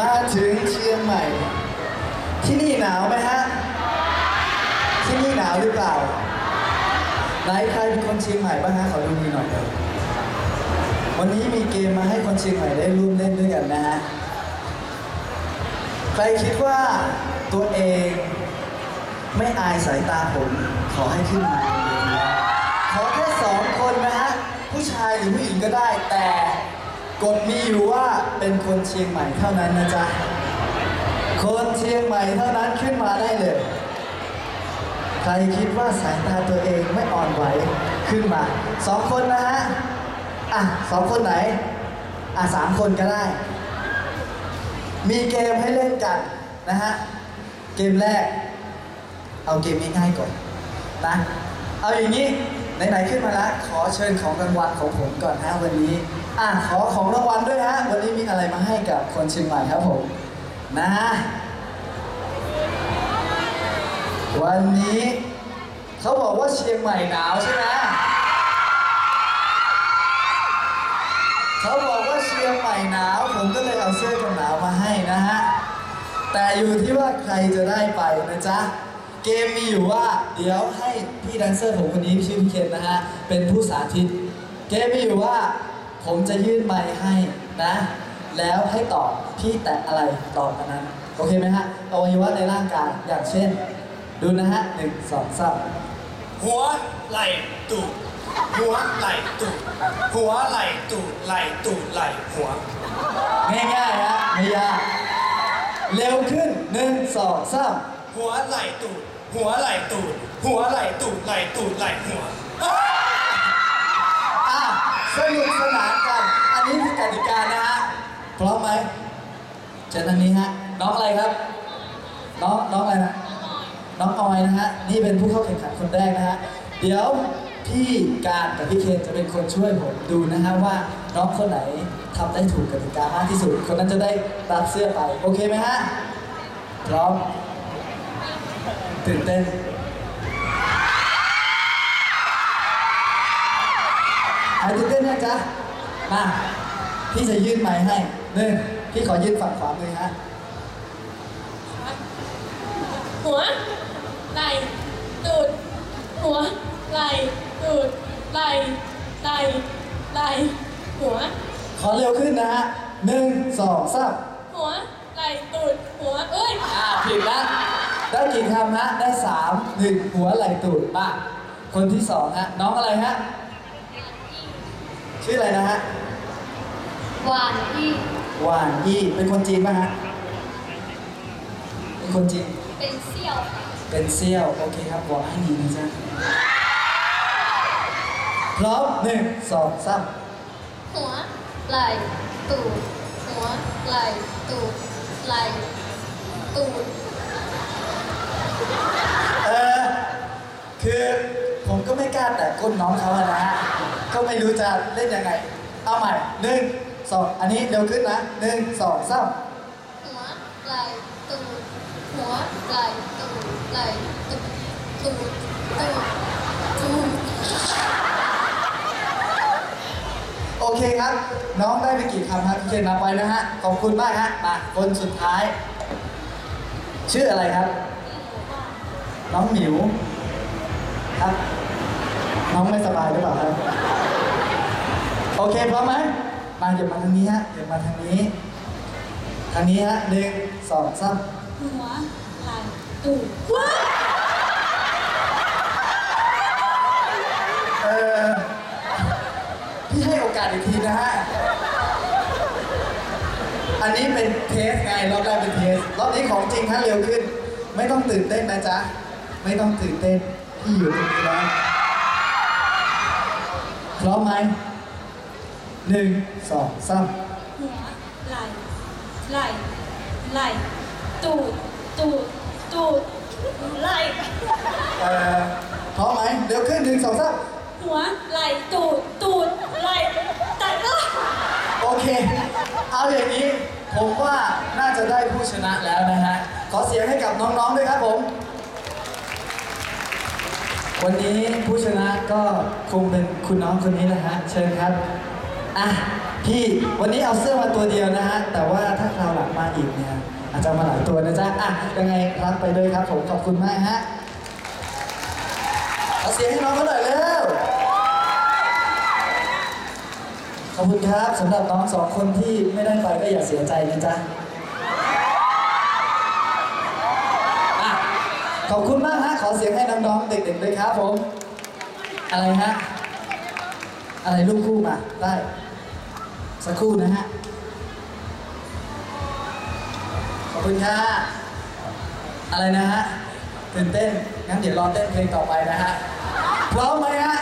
มาถึงเชียงใหม่ ที่นี่หนาวไหมฮะ ที่นี่หนาวหรือเปล่า ไหนใครเป็นคนเชียงใหม่บ้างฮะขอดูมือหน่อยเถอะวันนี้มีเกมมาให้คนเชียงใหม่ได้ร่วมเล่นด้วยกันนะฮะ ใครคิดว่าตัวเองไม่อายสายตาผม ขอให้ขึ้นมาขอแค่สองคนนะฮะ ผู้ชายหรือผู้หญิงก็ได้แต่ กฎมีอยู่ว่าเป็นคนเชียงใหม่เท่านั้นนะจ๊ะ คนเชียงใหม่เท่านั้นขึ้นมาได้เลย ใครคิดว่าสายตาตัวเองไม่อ่อนไหวขึ้นมาสองคนนะฮะ อะสองคนไหน อะสามคนก็ได้ มีเกมให้เล่นกันนะฮะ เกมแรก เอาเกมง่ายๆก่อนนะ เอาอย่างนี้ ไหนๆขึ้นมาแล้วขอเชิญของรางวัลของผมก่อนฮะวันนี้ อะขอของรางวัลด้วยฮะวันนี้มีอะไรมาให้กับคนเชียงใหม่ครับผมนะวันนี้เขาบอกว่าเชียงใหม่หนาวใช่ไหมเขาบอกว่าเชียงใหม่หนาวผมก็เลยเอาเสื้อกันหนาวมาให้นะฮะแต่อยู่ที่ว่าใครจะได้ไปนะจ๊ะ เกมมีอยู่ว่า เดี๋ยวให้พี่แดนเซอร์ผมคนนี้ชื่อพี่เคนนะฮะ เป็นผู้สาธิต เกมมีอยู่ว่า ผมจะยื่นไมค์ให้นะ แล้วให้ตอบพี่แตะอะไรตอบอันนั้น โอเคไหมฮะอวัยวะในร่างกายอย่างเช่น ดูนะฮะหนึ่งสองสามหัวไหล่ตูดหัวไหล่ตูดหัวไหล่ตูดไหล่ตูดไหล่หัว ง่ายๆฮะไม่ยากเร็วขึ้นหนึ่งสองสาม หัวไหล่ตูด หัวไหล่ตูด หัวไหล่ตูดไหล่ตูดไหล่หัวอะสนุกสนานกัน อันนี้คือกติกานะฮะพร้อมไหมเชิญทางนี้ฮะน้องอะไรครับน้องน้องอะไรนะน้องออยนะฮะนี่เป็นผู้เข้าแข่งขันคนแรกนะฮะเดี๋ยวพี่การกับพี่เคนจะเป็นคนช่วยผมดูนะฮะว่าน้องคนไหนทำได้ถูกกติกามากที่สุด คนนั้นจะได้รับเสื้อไปโอเคไหมฮะพร้อม ตื่นเต้นหายตื่นเต้นยังจ๊ะ มาพี่จะยื่นไม้ให้หนึ่งพี่ขอยื่นฝั่งขวามือฮะ หัว ไหล่ ตูด หัว ไหล่ ตูด ไหล่ ไหล่ ไหล่ หัว ขอเร็วขึ้นนะฮะหนึ่งสองสามหัว ไหล่ ตูด หัว เอ้ย อ่าผิดละ ได้กี่คำฮะ ได้สามหนึ่งหัวไหล่ตูดมาคนที่สองฮะ น้องอะไรฮะ ชื่ออะไรนะฮะ หวานที่ หวานยี่เป็นคนจีนป่ะฮะ เป็นคนจีน เป็นเซี่ยวค่ะเป็นเซี่ยว โอเคครับบอกให้ดีนะจ๊ะพร้อมหนึ่งสองสามหัวไหล่ตูดหัวไหล่ตูดไหล่ตูด เออคือผมก็ไม่กล้าแตะก้นน้องเขาอะนะฮะก็ไม่รู้จะเล่นยังไง เอาใหม่หนึ่งสองอันนี้เร็วขึ้นนะหนึ่งสองสามหัวไหล่ตูดหัวไหล่ตูดไหล่ตูดตูดตูดตูดโอเคครับ น้องได้ไปกี่คำครับพี่เคนนับไว้นะฮะ ขอบคุณมากฮะมาคนสุดท้าย ชื่ออะไรครับ น้องหมิวครับ น้องไม่สบายหรือเปล่าครับ โอเคพร้อมไหมมาเดี๋ยวมาทางนี้ฮะเดี๋ยวมาทางนี้ ทางนี้ฮะหนึ่งสองสามหัวไหล่ตูดว้าเออพี่ให้โอกาสอีกทีนะฮะ อันนี้เป็นเทสไงรอบแรกเป็นเทสรอบนี้ของจริงฮะเร็วขึ้น ไม่ต้องตื่นเต้นนะจ๊ะ ไม่ต้องตื่นเต้นพี่อยู่ตรงนี้แล้วพร้อมไหมหนึ่งสองสามหัวไหล่ไหล่ไหล่ตูดตูดตูดไหล่เอ่อพร้อมไหมเร็วขึ้นหนึ่งสองสามหัวไหล่ตูดตูดไหล่ตัดก็โอเค เอาอย่างนี้ ผมว่าน่าจะได้ผู้ชนะแล้วนะฮะ ขอเสียงให้กับน้องๆด้วยครับผม วันนี้ผู้ชนะก็คงเป็นคุณน้องคนนี้แหละฮะเชิญครับอะพี่วันนี้เอาเสื้อมาตัวเดียวนะฮะแต่ว่าถ้าคราวหลังมาอีกเนี่ยอาจจะมาหลายตัวนะจ๊ะอะยังไงรับไปเลยครับผมขอบคุณมากฮะเอาเสียงให้น้องเขาหน่อยเร็วขอบคุณครับสำหรับน้องสองคนที่ไม่ได้ไปก็อย่าเสียใจนะจ๊ะอะ ขอบคุณมากฮะขอเสียงให้น้องๆเด็กๆด้วยครับผม อะไรฮะ อะไรลูกคู่มา ได้ สักครู่นะฮะ ขอบคุณค่ะ อะไรนะฮะตื่นเต้นงั้นเดี๋ยวรอเต้นเพลงต่อไปนะฮะ พร้อมไหมฮะ